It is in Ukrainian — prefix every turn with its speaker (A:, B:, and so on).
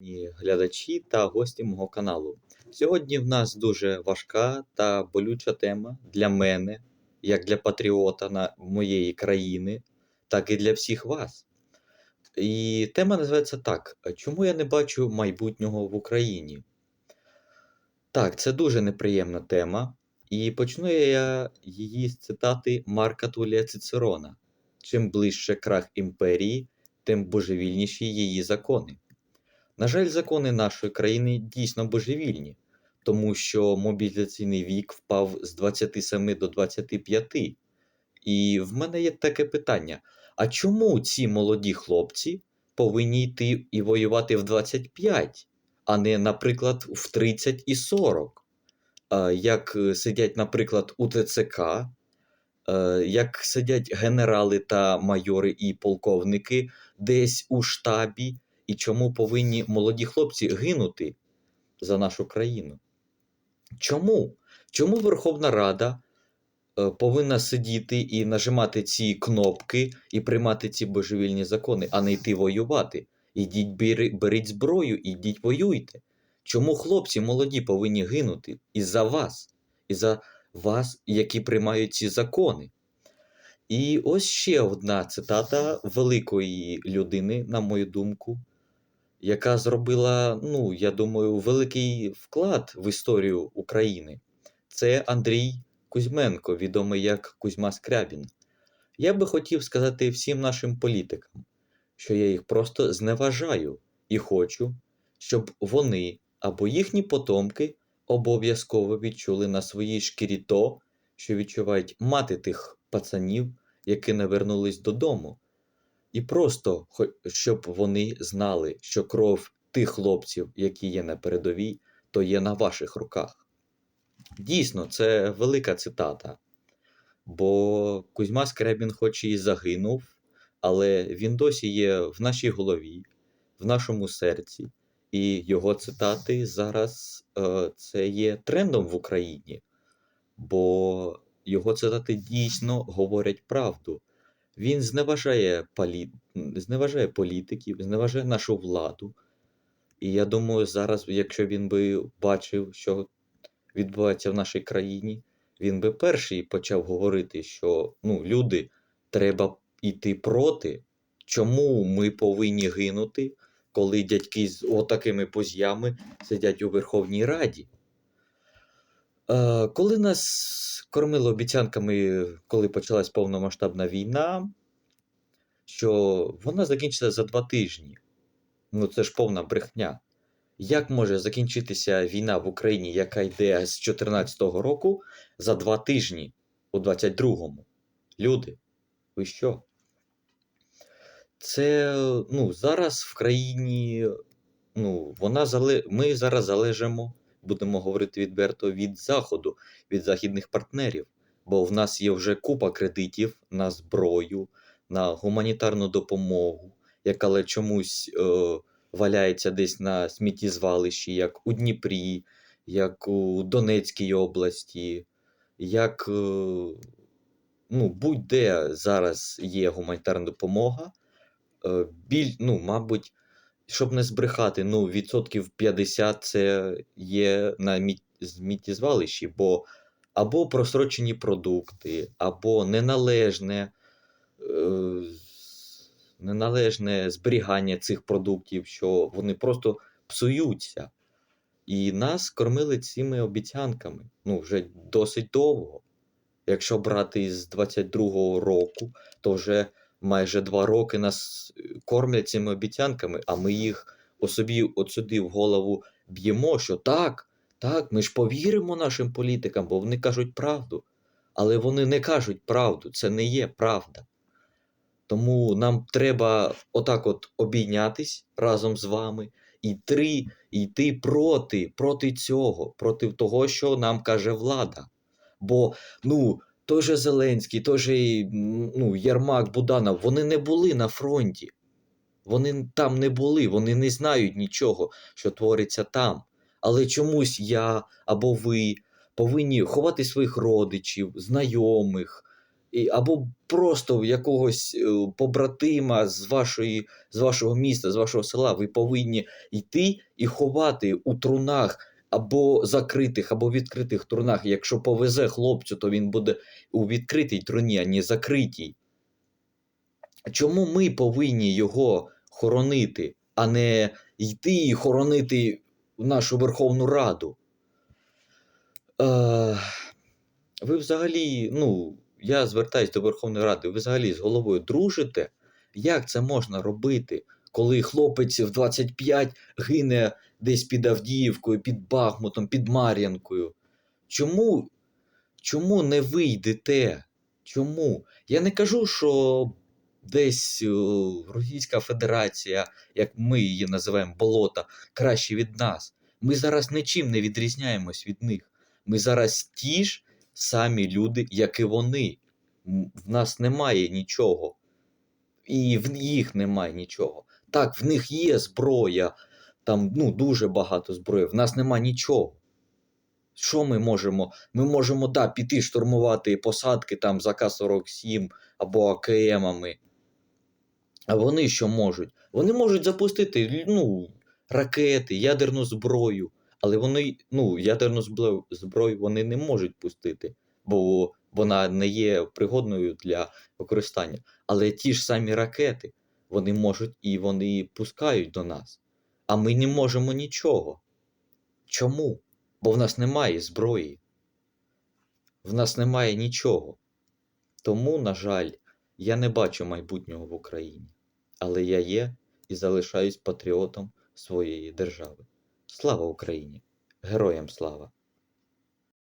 A: Глядачі та гості мого каналу. Сьогодні в нас дуже важка та болюча тема для мене, як для патріота на моєї країни, так і для всіх вас. І тема називається так: Чому я не бачу майбутнього в Україні? Так, це дуже неприємна тема. І почну я її з цитати Марка Тулія Цицерона: Чим ближче крах імперії, тим божевільніші її закони. На жаль, закони нашої країни дійсно божевільні, тому що мобілізаційний вік впав з 27 до 25. І в мене є таке питання: а чому ці молоді хлопці повинні йти і воювати в 25, а не, наприклад, в 30 і 40? Е, Як сидять, наприклад, у ТЦК, е, як сидять генерали та майори і полковники десь у штабі, і чому повинні молоді хлопці гинути за нашу країну? Чому? Чому Верховна Рада е, повинна сидіти і нажимати ці кнопки і приймати ці божевільні закони, а не йти воювати? Ідіть, беріть зброю, ідіть воюйте. Чому хлопці молоді повинні гинути із-за вас, із-за вас, які приймають ці закони? І ось ще одна цитата великої людини, на мою думку, яка зробила, ну, я думаю, великий вклад в історію України. Це Андрій Кузьменко, відомий як Кузьма Скрябін. Я би хотів сказати всім нашим політикам, що я їх просто зневажаю і хочу, щоб вони або їхні потомки обов'язково відчули на своїй шкірі то, що відчувають мати тих пацанів, які не вернулись додому. І просто щоб вони знали, що кров тих хлопців, які є на передовій, то є на ваших руках. Дійсно, це велика цитата. Бо Кузьма Скребін, хоч і загинув, але він досі є в нашій голові, в нашому серці. І його цитати зараз е, це є трендом в Україні, бо його цитати дійсно говорять правду. Він зневажає, полі... зневажає політиків, зневажає нашу владу. І я думаю, зараз, якщо він би бачив, що відбувається в нашій країні, він би перший почав говорити, що ну, люди, треба йти проти. Чому ми повинні гинути, коли дядьки з отакими позями сидять у Верховній Раді? Е, коли нас кормили обіцянками, коли почалась повномасштабна війна, що вона закінчиться за два тижні. Ну це ж повна брехня. Як може закінчитися війна в Україні, яка йде з 2014 року, за два тижні у 22-му? Люди, ви що? Це ну, зараз в країні, ну, вона зале... ми зараз залежимо, будемо говорити відверто, від Заходу, від західних партнерів. Бо в нас є вже купа кредитів на зброю, на гуманітарну допомогу, яка але чомусь е, валяється десь на сміттєзвалищі, як у Дніпрі, як у Донецькій області, як е, ну, будь-де зараз є гуманітарна допомога. Е, біль, ну, мабуть, щоб не збрехати, ну, відсотків 50 це є на міт- сміттєзвалищі, бо або просрочені продукти, або неналежне, е, неналежне зберігання цих продуктів, що вони просто псуються. І нас кормили цими обіцянками ну, вже досить довго. Якщо брати з 22-го року, то вже майже два роки нас е, кормлять цими обіцянками, а ми їх собі от сюди в голову б'ємо, що так, так, ми ж повіримо нашим політикам, бо вони кажуть правду. Але вони не кажуть правду, це не є правда. Тому нам треба отак от обійнятись разом з вами і три, йти проти, проти цього, проти того, що нам каже влада. Бо ну, той же Зеленський, той же ну, Єрмак, Буданов, вони не були на фронті. Вони там не були, вони не знають нічого, що твориться там. Але чомусь я або ви повинні ховати своїх родичів, знайомих або просто якогось е, побратима з, вашої, з вашого міста, з вашого села, ви повинні йти і ховати у трунах або закритих, або відкритих трунах. Якщо повезе хлопцю, то він буде у відкритій труні, а не закритій. Чому ми повинні його хоронити, а не йти і хоронити нашу Верховну Раду? Е, ви взагалі, ну, я звертаюсь до Верховної Ради, ви взагалі з головою дружите? Як це можна робити, коли хлопець в 25 гине десь під Авдіївкою, під Бахмутом, під Мар'янкою? Чому, чому не ви йдете? Чому? Я не кажу, що десь е, Російська Федерація, як ми її називаємо, болота, краще від нас. Ми зараз нічим не відрізняємось від них. Ми зараз ті ж самі люди, як і вони. В нас немає нічого. І в їх немає нічого. Так, в них є зброя, там ну, дуже багато зброї, в нас нема нічого. Що ми можемо? Ми можемо да, піти штурмувати посадки там за К-47 або АКМами. А вони що можуть? Вони можуть запустити ну, ракети, ядерну зброю, але вони, ну, ядерну зброю, вони не можуть пустити, бо вона не є пригодною для використання. Але ті ж самі ракети вони можуть і вони пускають до нас. А ми не можемо нічого. Чому? Бо в нас немає зброї. В нас немає нічого. Тому, на жаль, я не бачу майбутнього в Україні. Але я є і залишаюсь патріотом своєї держави. Слава Україні! Героям слава!